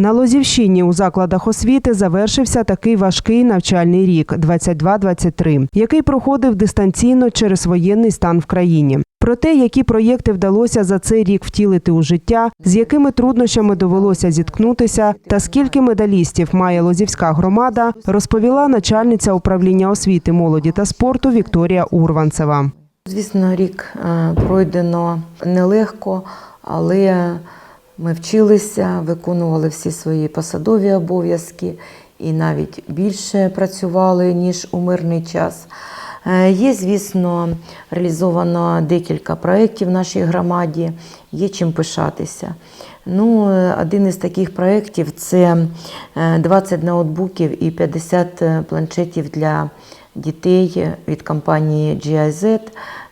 На Лозівщині у закладах освіти завершився такий важкий навчальний рік 22-23, який проходив дистанційно через воєнний стан в країні. Про те, які проєкти вдалося за цей рік втілити у життя, з якими труднощами довелося зіткнутися, та скільки медалістів має Лозівська громада, розповіла начальниця управління освіти, молоді та спорту Вікторія Урванцева. Звісно, рік е, пройдено нелегко, але ми вчилися, виконували всі свої посадові обов'язки і навіть більше працювали, ніж у мирний час. Е, Є, звісно, реалізовано декілька проєктів в нашій громаді, є чим пишатися. Ну, е, один із таких проєктів це е, 20 ноутбуків і 50 планшетів для дітей від компанії GIZ.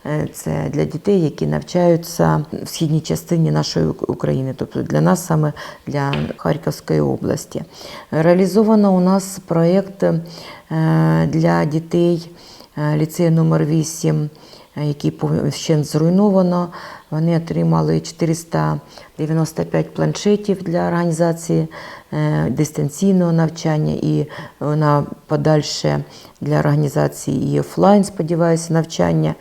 Е, Це для дітей, які навчаються в східній частині нашої України, тобто для нас саме для Харківської області. Реалізовано у нас проєкт е, для дітей е, ліцею номер 8 е, пов- вщент зруйновано. Вони отримали 495 планшетів для організації е, дистанційного навчання і на подальше для організації і офлайн, сподіваюся, навчання.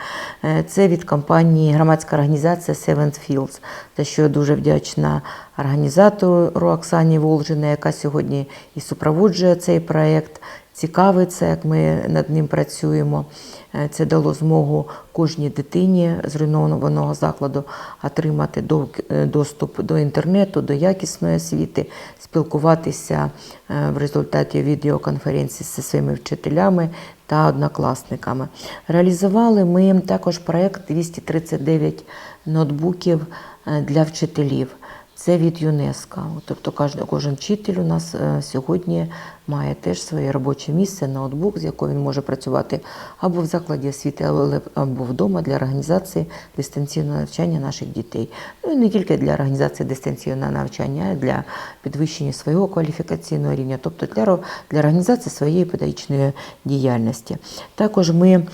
Е, Це від компанії громадська організація Seventh Fields, за що дуже вдячна організатору Оксані Волжине, яка сьогодні і супроводжує цей проєкт цікавиться, як ми над ним працюємо. Е, Це дало змогу кожній дитині зруйнованого закладу отримати е, доступ до інтернету, до якісної освіти, спілкуватися е, в результаті відеоконференції зі своїми вчителями та однокласниками. Реалізували ми також проєкт 239 ноутбуків для вчителів. Це від ЮНЕСКО. Тобто кожен, кожен вчитель у нас е, сьогодні має теж своє робоче місце, ноутбук, з якого він може працювати або в закладі освіти, або вдома для організації дистанційного навчання наших дітей. Ну і не тільки для організації дистанційного навчання, а й для підвищення свого кваліфікаційного рівня, тобто для, для організації своєї педагогічної діяльності. Також ми е,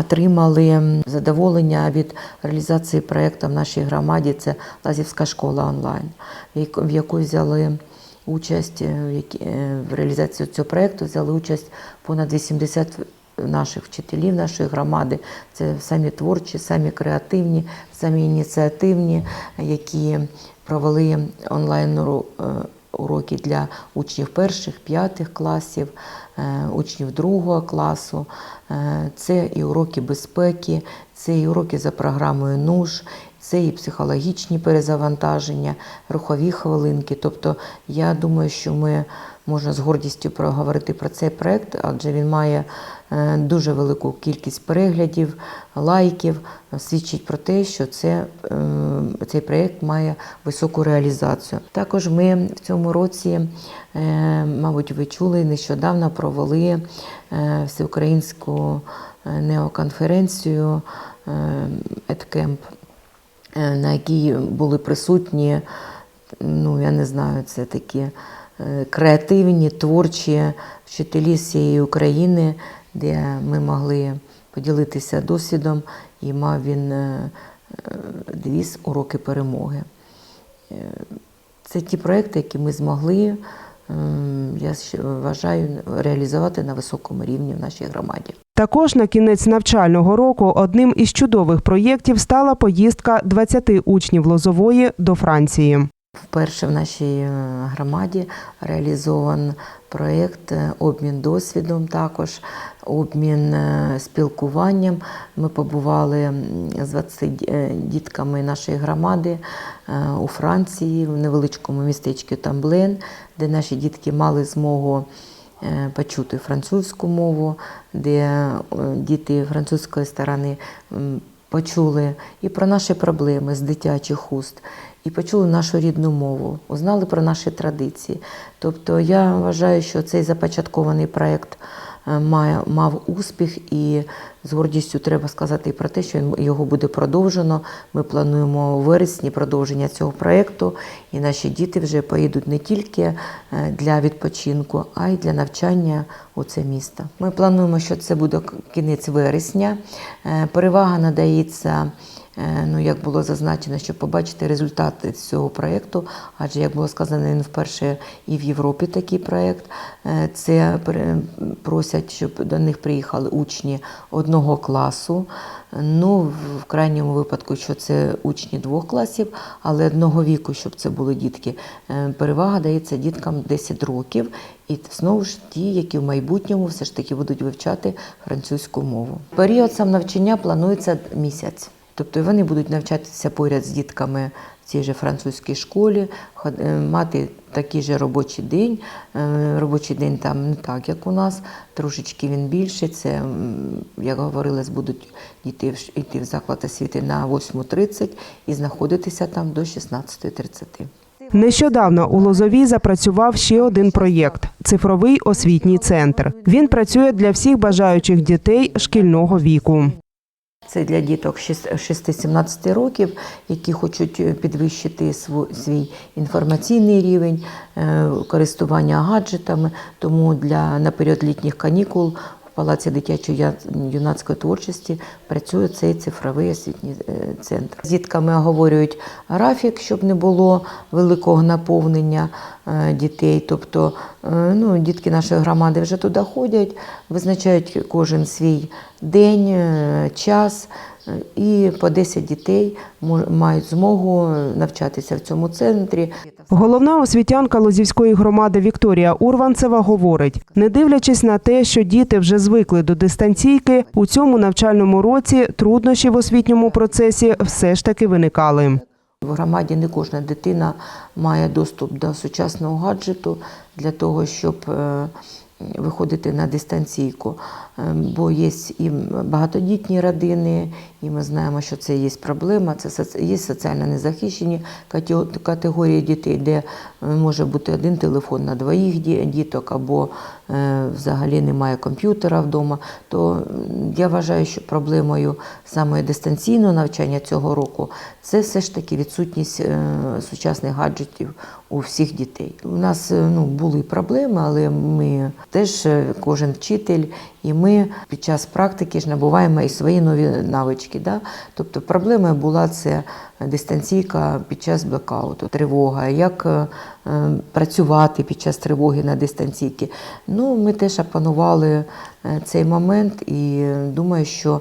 отримали задоволення від реалізації проєкту в нашій громаді. Це Лазівська школа онлайн, в яку взяли участь е, е, в реалізації цього проєкту взяли участь понад 80 наших вчителів нашої громади. Це самі творчі, самі креативні, самі ініціативні, які провели онлайн е, уроки для учнів перших, п'ятих класів, учнів другого класу. Це і уроки безпеки, це і уроки за програмою НУЖ, це і психологічні перезавантаження, рухові хвилинки. Тобто, я думаю, що ми можна з гордістю проговорити про цей проект, адже він має е, дуже велику кількість переглядів, лайків, свідчить про те, що це, е, цей проєкт має високу реалізацію. Також ми в цьому році, е, мабуть, ви чули, нещодавно провели всеукраїнську неоконференцію е, на якій були присутні, ну я не знаю, це такі е, креативні, творчі вчителі з всієї України, де ми могли поділитися досвідом, і мав він е, е, девіз уроки перемоги. Е, Це ті проекти, які ми змогли, ем, я вважаю, реалізувати на високому рівні в нашій громаді. Також на кінець навчального року одним із чудових проєктів стала поїздка 20 учнів Лозової до Франції. Вперше в нашій е, громаді реалізован проєкт е, обмін досвідом, також обмін е, спілкуванням. Ми побували з 20 е, дітками нашої громади у Франції, в невеличкому містечку Тамблен, де наші дітки мали змогу почути французьку мову, де е, діти французької сторони почули і про наші проблеми з дитячих уст, і почули нашу рідну мову, узнали про наші традиції. Тобто я вважаю, що цей започаткований проєкт е, мав успіх, і з гордістю треба сказати і про те, що його буде продовжено. Ми плануємо у вересні продовження цього проєкту, і наші діти вже поїдуть не тільки е, для відпочинку, а й для навчання у це місто. Ми плануємо, що це буде кінець вересня. Е, Перевага надається е, ну, як було зазначено, щоб побачити результати цього проєкту, адже, як було сказано, він вперше і в Європі такий проєкт. Це просять, щоб до них приїхали учні одного класу. Ну, в крайньому випадку, що це учні двох класів, але одного віку, щоб це були дітки. Е, Перевага дається діткам 10 років, і знову ж ті, які в майбутньому все ж таки будуть вивчати французьку мову. Період сам навчання планується місяць. Тобто вони будуть навчатися поряд з дітками цій же французькій школі, е, мати такий же робочий день. Е, Робочий день там не так, як у нас, трошечки він більший. Це, як говорилось, будуть діти йти в заклад освіти на 8.30 і знаходитися там до 16.30. Нещодавно у Лозовій запрацював ще один проєкт цифровий освітній центр. Він працює для всіх бажаючих дітей шкільного віку. Це для діток 6-17 років, які хочуть е, підвищити свій інформаційний рівень, е, користування гаджетами. Тому для на період літніх канікул Палаці дитячої юнацької творчості працює цей цифровий освітній е, центр. З дітками оговорюють графік, щоб не було великого наповнення е, дітей. Тобто, е, ну, дітки нашої громади вже туди ходять, визначають кожен свій день, час. Е, І по 10 дітей мають змогу навчатися в цьому центрі. Головна освітянка Лозівської громади Вікторія Урванцева говорить: не дивлячись на те, що діти вже звикли до дистанційки, у цьому навчальному році труднощі в освітньому процесі все ж таки виникали. В громаді не кожна дитина має доступ до сучасного гаджету для того, щоб е, виходити на дистанційку. Е, Бо є і багатодітні родини, і ми знаємо, що це є проблема. Це є соціально незахищені категорії дітей, де е, може бути один телефон на двоїх діток, або взагалі немає комп'ютера вдома. То я вважаю, що проблемою саме дистанційного навчання цього року це все ж таки відсутність е, сучасних гаджетів у всіх дітей. У нас е, ну, були проблеми, але ми теж е, кожен вчитель, і ми під час практики ж набуваємо і свої нові навички. Да? Тобто проблема була це дистанційка під час блекауту, тривога, як е, е, працювати під час тривоги на дистанційці. Ну, ми теж опанували е, цей момент і думаю, що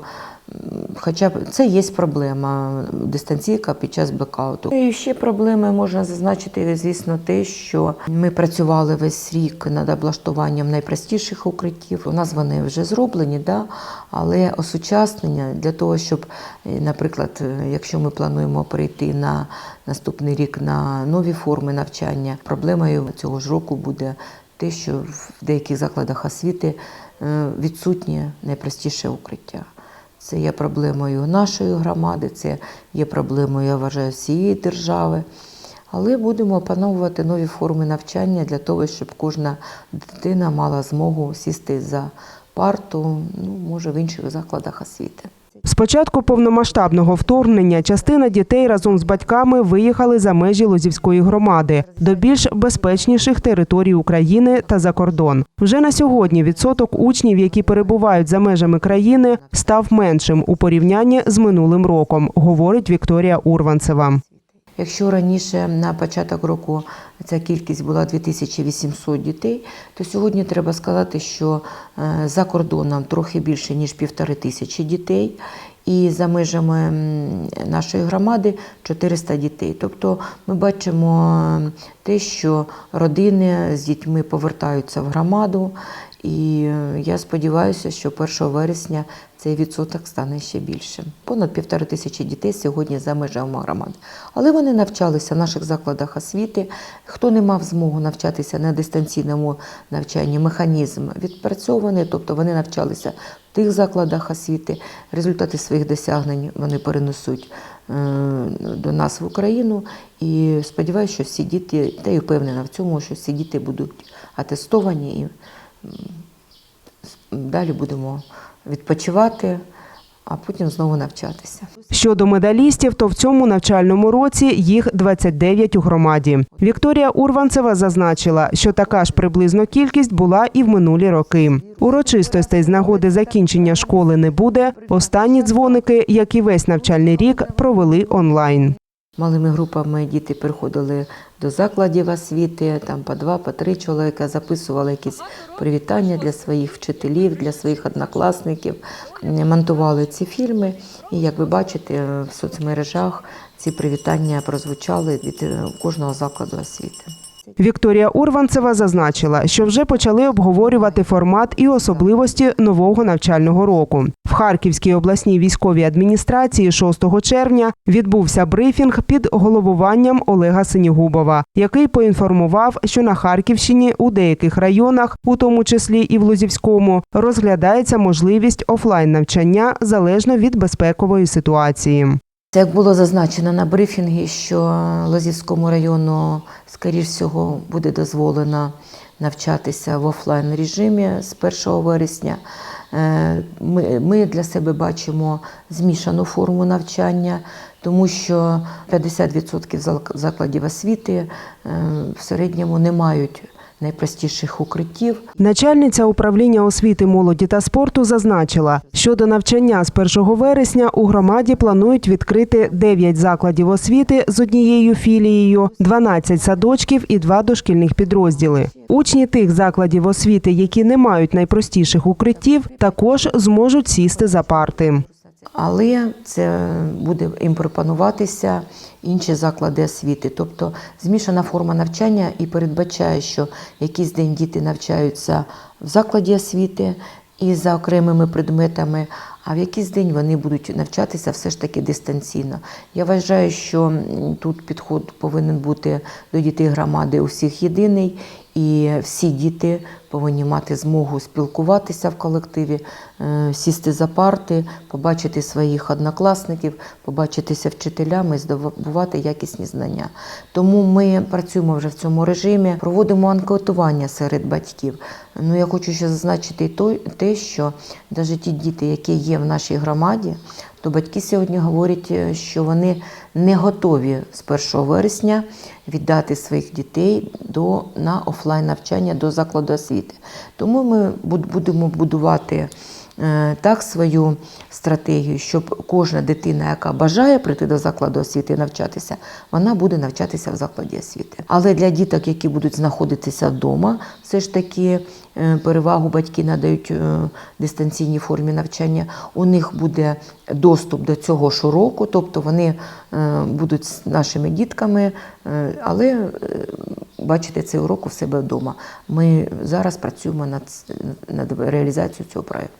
Хоча б це є проблема дистанційка під час блекауту. І ще проблеми можна зазначити, звісно, те, що ми працювали весь рік над облаштуванням найпростіших укриттів. У нас вони вже зроблені, да? але осучаснення для того, щоб, е, наприклад, е, якщо ми плануємо перейти на наступний рік на нові форми навчання, проблемою цього ж року буде те, що в деяких закладах освіти е, відсутнє найпростіше укриття. Це є проблемою нашої громади, це є проблемою, я вважаю, всієї держави. Але будемо опановувати нові форми навчання для того, щоб кожна дитина мала змогу сісти за парту, ну, може, в інших закладах освіти. З початку повномасштабного вторгнення частина дітей разом з батьками виїхали за межі Лозівської громади до більш безпечніших територій України та за кордон. Вже на сьогодні відсоток учнів, які перебувають за межами країни, став меншим у порівнянні з минулим роком, говорить Вікторія Урванцева. Якщо раніше на початок року ця кількість була 2800 дітей, то сьогодні треба сказати, що е, за кордоном трохи більше ніж півтори тисячі дітей. І за межами нашої громади 400 дітей. Тобто ми бачимо те, що родини з дітьми повертаються в громаду, і е, я сподіваюся, що 1 вересня цей відсоток стане ще більшим. Понад півтори тисячі дітей сьогодні за межами громади. Але вони навчалися в наших закладах освіти. Хто не мав змогу навчатися на дистанційному навчанні, механізм відпрацьований, тобто вони навчалися в тих закладах освіти. Результати своїх досягнень вони перенесуть е, до нас в Україну. І сподіваюся, що всі діти, та й впевнена в цьому, що всі діти будуть атестовані далі будемо відпочивати, а потім знову навчатися. Щодо медалістів, то в цьому навчальному році їх 29 у громаді. Вікторія Урванцева зазначила, що така ж приблизно кількість була і в минулі роки. Урочистостей з нагоди закінчення школи не буде. Останні дзвоники, як і весь навчальний рік, провели онлайн. Малими групами діти приходили до закладів освіти, там по два, по три чоловіка, записували якісь привітання для своїх вчителів, для своїх однокласників, монтували ці фільми. І як ви бачите, в соцмережах ці привітання прозвучали від е, кожного закладу освіти. Вікторія Урванцева зазначила, що вже почали обговорювати формат і особливості нового навчального року. В Харківській обласній військовій адміністрації 6 червня відбувся брифінг під головуванням Олега Синігубова, який поінформував, що на Харківщині у деяких районах, у тому числі і в Лузівському, розглядається можливість офлайн навчання залежно від безпекової ситуації. Як було зазначено на брифінгі, що Лозівському району, скоріш всього, буде дозволено навчатися в офлайн режимі з 1 вересня. Е, Ми, ми для себе бачимо змішану форму навчання, тому що 50% закладів освіти е, в середньому не мають найпростіших укриттів. Начальниця управління освіти, молоді та спорту зазначила, що до навчання з 1 вересня у громаді планують відкрити 9 закладів освіти з однією філією, 12 садочків і 2 дошкільних підрозділи. Учні тих закладів освіти, які не мають найпростіших укриттів, також зможуть сісти за парти. Але це буде їм пропонуватися інші заклади освіти. Тобто змішана форма навчання і передбачає, що якийсь день діти навчаються в закладі освіти і за окремими предметами, а в якийсь день вони будуть навчатися все ж таки дистанційно. Я вважаю, що тут підход повинен бути до дітей громади у всіх єдиний. І всі діти повинні мати змогу спілкуватися в колективі, е, сісти за парти, побачити своїх однокласників, побачитися вчителями, здобувати якісні знання. Тому ми працюємо вже в цьому режимі, проводимо анкетування серед батьків. Ну я хочу ще зазначити те, що навіть ті діти, які є в нашій громаді, то батьки сьогодні говорять, е, що вони не готові з 1 вересня віддати своїх дітей до, на офлайн навчання до закладу освіти. Тому ми буд- будемо будувати так свою стратегію, щоб кожна дитина, яка бажає прийти до закладу освіти і навчатися, вона буде навчатися в закладі освіти. Але для діток, які будуть знаходитися вдома, все ж таки е, перевагу батьки надають е, дистанційній формі навчання. У них буде доступ до цього щороку, тобто вони е, будуть з нашими дітками, е, але е, бачити цей урок у себе вдома. Ми зараз працюємо над, над реалізацією цього проєкту.